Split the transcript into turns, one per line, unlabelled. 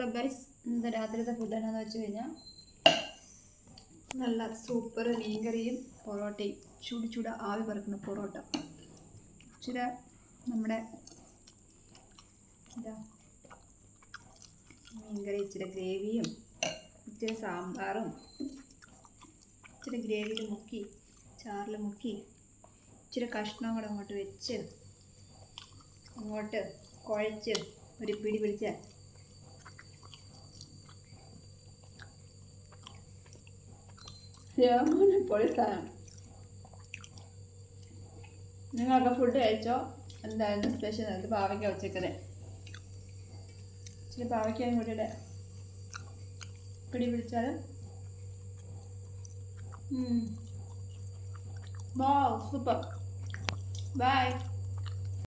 Hello guys ഇന്നത്തെ രാത്രിത്തെ food എന്നാന്ന് വെച്ച് കഴിഞ്ഞാൽ നല്ല സൂപ്പർ മീൻ കറിയും പൊറോട്ടയും. ചൂട് ചൂട് ആവി പറക്കുന്ന പൊറോട്ട. ഇച്ചിരി നമ്മുടെ എന്താ മീൻകറി ഇച്ചിരി ഗ്രേവിയും ഇച്ചിരി സാമ്പാറും ഇച്ചിരി ഗ്രേവിയിൽ മുക്കി ചാറിൽ മുക്കി ഇച്ചിരി കഷ്ണം കൂടെ അങ്ങോട്ട് വെച്ച് അങ്ങോട്ട് കുഴച്ച് ഒരു പിടി പിടിച്ച് പൊളി സാധനം നിങ്ങളൊക്കെ ഫുഡ് കഴിച്ചോ? എന്തായിരുന്നു സ്പെഷ്യൽ അത് പാവയ്ക്ക ഉച്ചക്കത് ഇച്ചിരി പാവയ്ക്കയും കൂടിയുടെ പിടി പിടിച്ചാൽ സൂപ്പർ ബൈ